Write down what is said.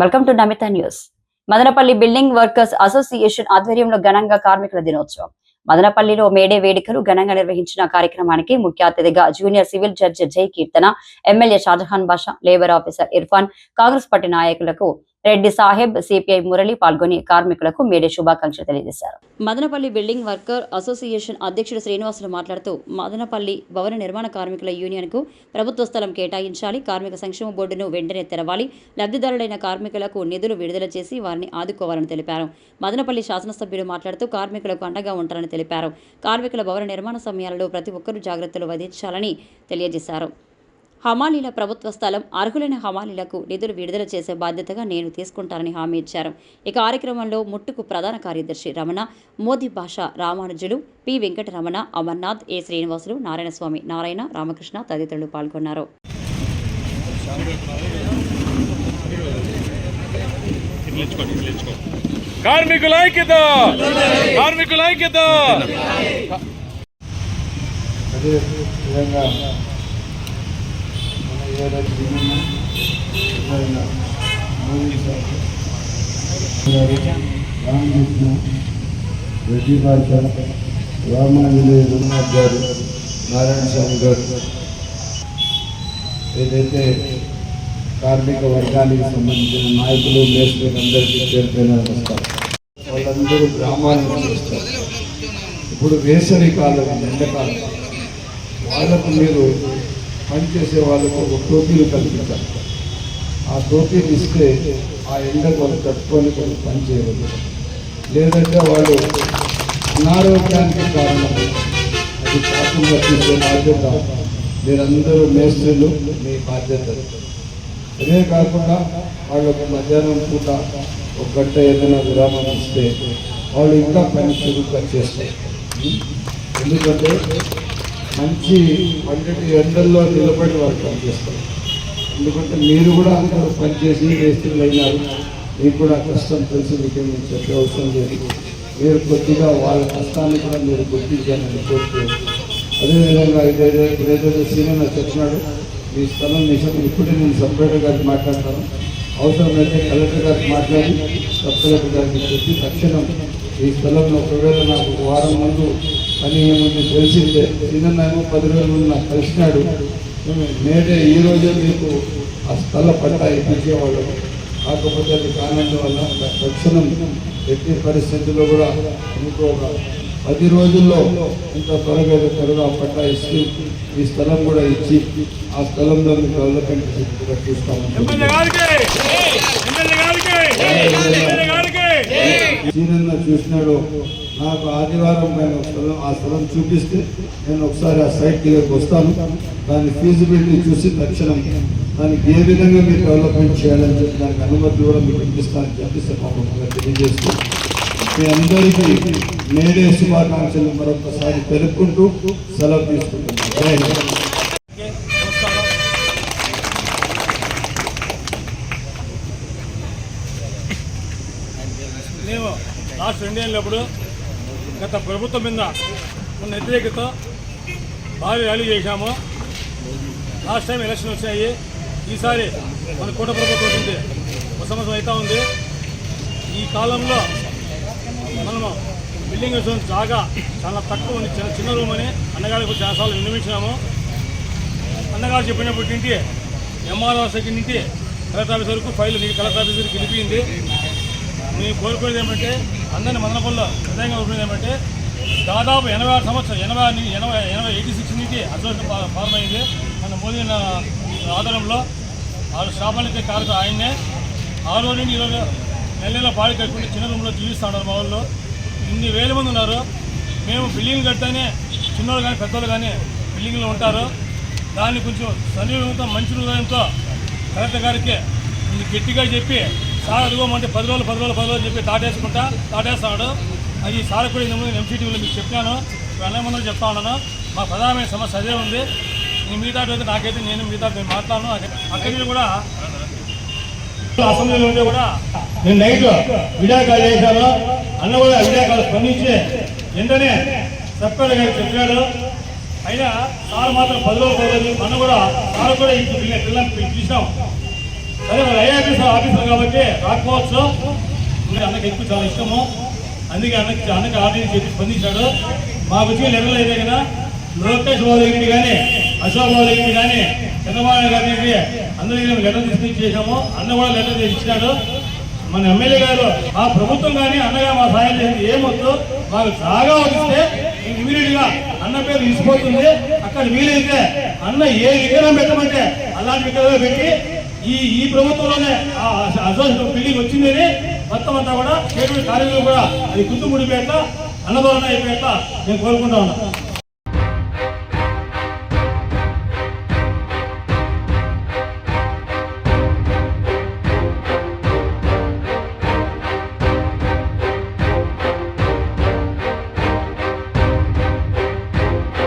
Welcome to Namitha news Madanapalle building workers association ఆధ్వర్యంలో ఘనంగా కార్మికుల దినోత్సవం. మదనపల్లిలో మేడే వేడుకలు ఘనంగా నిర్వహించిన కార్యక్రమానికి ముఖ్య అతిథిగా junior civil judge Jai Keerthana MLA Shahjahan Basha labour officer Irfan Congress party నాయకులకు రెడ్డి సాహెబ్ సిపిఐ మురళి పాల్గొని కార్మికులకు మేడే శుభాకాంక్షలు తెలియజేశారు. మదనపల్లి బిల్డింగ్ వర్కర్ అసోసియేషన్ అధ్యక్షుడు శ్రీనివాసులు మాట్లాడుతూ మదనపల్లి భవన నిర్మాణ కార్మికుల యూనియన్కు ప్రభుత్వ స్థలం కేటాయించాలి కార్మిక సంక్షేమ బోర్డును వెంటనే తెరవాలి లబ్ధిదారులైన కార్మికులకు నిధులు విడుదల చేసి వారిని ఆదుకోవాలని తెలిపారు. మదనపల్లి శాసనసభ్యులు మాట్లాడుతూ కార్మికులకు అండగా ఉంటారని తెలిపారు. కార్మికుల భవన నిర్మాణ సమయాలలో ప్రతి ఒక్కరూ జాగ్రత్తలు వహించాలని తెలియజేశారు. హమాలీల ప్రభుత్వ స్థలం అర్హులైన హమాలీలకు నిధులు విడుదల చేసే బాధ్యతగా నేను తీసుకుంటానని హామీ ఇచ్చారు. ఈ కార్యక్రమంలో ముట్టుకు ప్రధాన కార్యదర్శి రమణ మోదీ భాష రామానుజులు పి. వెంకటరమణ అమర్నాథ్ ఏ. శ్రీనివాసులు నారాయణస్వామి నారాయణ రామకృష్ణ తదితరులు పాల్గొన్నారు. కార్మికుల ఐక్యత! కార్మికుల ఐక్యత! అదే విధంగా మన ఏడాది దినము ఎవరైనా మోదీ సార్ గారు రామకృష్ణ రెడ్డి భాష రామాంజలి రఘునాథ్ గారు నారాయణ స్వామి గారు ఏదైతే కార్మిక వర్గానికి సంబంధించిన నాయకులు మేస్త్రులు అందరికీ పేరుపైన నమస్కారం వాళ్ళందరూ గ్రామాల నుంచి వస్తారు ఇప్పుడు వేసవి కాలం ఎండకాలం. వాళ్ళకు మీరు పనిచేసే వాళ్ళకు ఒక టోపీలు కల్పించాలి. ఆ టోపీలు ఇస్తే ఆ ఎండకు వాళ్ళు కట్టుకొని కొన్ని పని చేయవచ్చు లేదంటే వాళ్ళు అనారోగ్యానికి కారణం. అది కాకుండా చూసే బాధ్యత. మీరందరూ మేస్త్రులు మీ బాధ్యత అదే కాకుండా వాళ్ళకు మధ్యాహ్నం పూట ఒక గంట ఏదైనా విరామం ఇస్తే వాళ్ళు ఇంకా పని చురుగ్గా చేస్తారు. ఎందుకంటే మంచి పంటటి ఎండల్లో నిలబడి వాళ్ళు పనిచేస్తారు. ఎందుకంటే మీరు కూడా అందరూ పనిచేసి మేస్త్రులు అయినారు. మీకు కూడా కష్టం తెలిసి మీకు నేను చెప్పే అవసరం లేదు. మీరు కొద్దిగా వాళ్ళ కష్టాన్ని కూడా మీరు గుర్తించాలని కోరుతూ. అదేవిధంగా ఇదేదో ఇదేదో సీనియర్ చెప్పినాడు. మీ స్థలం నిజం ఇప్పుడే నేను సపరేటర్ గారికి మాట్లాడతాను. అవసరమైతే కలెక్టర్ గారికి మాట్లాడి సబ్ కలెక్టర్ గారికి చెప్పి తక్షణం ఈ స్థలంలో ఒకవేళ నాకు వారం ముందు పని ఏముంది తెలిసిందే. చిన్ననేమో పది రోజుల నాకు కలిసినాడు నేడే ఈ రోజే మీకు ఆ స్థల పట్టా ఇప్పించేవాళ్ళు కాకపోతే అది కానందువల్ల తక్షణం ఎట్టి పరిస్థితుల్లో కూడా మీకు ఒక పది రోజుల్లో ఇంత త్వరగా త్వరగా పట్టా ఇస్తూ ఈ స్థలం కూడా ఇచ్చి ఆ స్థలంలో మీకు డెవలప్మెంట్ గారికి! సీనన్న చూసినాడు. నాకు ఆదివారం పైన ఒక స్థలం ఆ స్థలం చూపిస్తే నేను ఒకసారి ఆ సైట్ దగ్గరకు వస్తాను దాని ఫీజిబిలిటీ చూసి తక్షణం దానికి ఏ విధంగా మీరు డెవలప్మెంట్ చేయాలని చెప్పి దానికి అనుమతి కూడా మీకు ఇప్పిస్తానని చెప్పి సభాముఖంగా తెలియజేస్తూ మీ అందరికీ నేడే శుభాకాంక్షలు మరొకసారి తెలుపుకుంటూ సెలవు తీసుకుంటున్నాను జై హింద్. నమస్కారం లాస్ట్ రెండేళ్ళప్పుడు గత ప్రభుత్వం మీద ఉన్న వ్యతిరేకత భారీ ర్యాలీ చేశాము. లాస్ట్ టైం ఎలక్షన్ వచ్చాయి. ఈసారి మన కూట ప్రభుత్వం వచ్చింది. ఒక అవుతూ ఉంది. ఈ కాలంలో మనము బిల్డింగ్ జోన్ జాగా చాలా తక్కువ ఉంది. చిన్న చిన్న రూమ్ అని అన్నగారికి చాలాసార్లు నిర్మించినాము అన్నగారు చెప్పినప్పటి నుండి ఎంఆర్ఓ సెకండ్ నుండి కలెక్టర్ ఆఫీస్ వరకు ఫైల్ కలెక్టర్ ఆఫీస్ వరకు వెళ్ళిపోయింది మేము కోరుకునేది ఏమంటే అందరినీ మదనపల్లిలో హృదయంగా కోరుకునేది ఏమంటే దాదాపు ఎనభై ఆరు సంవత్సరం ఎనభై ఆరు నుంచి ఎనభై ఎనభై ఎయిటీ సిక్స్ నుంచి అసోసియేషన్ ఫార్మ్ అయింది మన మోదీ అన్న ఆధారంలో ఆరు స్థాపనకి కారక ఆయన్నే ఆ రోజు నుండి ఈరోజు నెల నెల పాడి కట్టుకుంటే చిన్న రూమ్లో జీవిస్తూ ఉన్నారు మా వాళ్ళు ఇన్ని వేల మంది ఉన్నారు. మేము బిల్డింగ్ కడితేనే చిన్నోళ్ళు కానీ పెద్దోళ్ళు కానీ బిల్డింగ్లో ఉంటారు. దాన్ని కొంచెం సన్నిహితంతో మంచి హృదయంతో కలెక్టర్ గారికి ఇది గట్టిగా చెప్పి సార్ అదిగోమంటే పది రోజులు పది రోజులు పది రోజులు చెప్పి దాటేసుకుంటా దాటేస్తాడు. అది సార్ కూడా ఇంతకుముందు ఎంసీటీవీలో మీకు చెప్పాను. అన్నయ్య ముందు చెప్తా ఉన్నాను. మా ప్రధానమైన సమస్య అదే ఉంది. మిగతా అయితే నాకైతే నేను మిగతా నేను మాట్లాడను. అక్కడి నుంచి కూడా అసెంబ్లీలో ఉంటే కూడా నేను నైట్ విడాకాలు చేశాను అన్న కూడా విడాకాలు స్పందించి వెంటనే సర్పంచ్ గారికి చెప్పాడు. అయినా సార్ మాత్రం పది రోజులు పది అన్న కూడా సార్ కూడా ఇప్పుడు పిల్ల పిలిచాం సరే మరి సార్ ఆఫీసర్ కాబట్టి రాకపోవచ్చు. ఇంకా అన్నకి ఎక్కువ చాలా ఇష్టము. అందుకే అన్నకి అన్నకి ఆర్డర్ చెప్పి స్పందించాడు. మాకు వచ్చి లెటర్లు అయితే కదా లోకేష్ బాబు దగ్గరికి కానీ అశోక్ బాబు దగ్గరికి కానీ చంద్రబాబు గారి దగ్గరికి అందరికీ మేము లెటర్ తీసుకుని చేశాము. అన్న కూడా లెటర్ చేసి ఇచ్చినాడు మన ఎమ్మెల్యే గారు ఆ ప్రభుత్వం కానీ అన్నగా మా సాయం చేసి ఏమొద్దు మాకు జాగా వదిస్తే ఇమీడియట్గా అన్న పేరు తీసుకుపోతుంది అక్కడ వీలైతే అన్న ఏ విగ్రహం పెట్టమంటే అలాంటి విగ్రహం పెట్టి ఈ ఈ ప్రభుత్వంలోనే ఆ బిల్డింగ్ వచ్చిందని మొత్తం అంతా కూడా చేటువంటి కార్యక్రమం కూడా అది కుతుముడిపేట అన్నభవన అయిపోయేట నేను కోరుకుంటా ఉన్నాను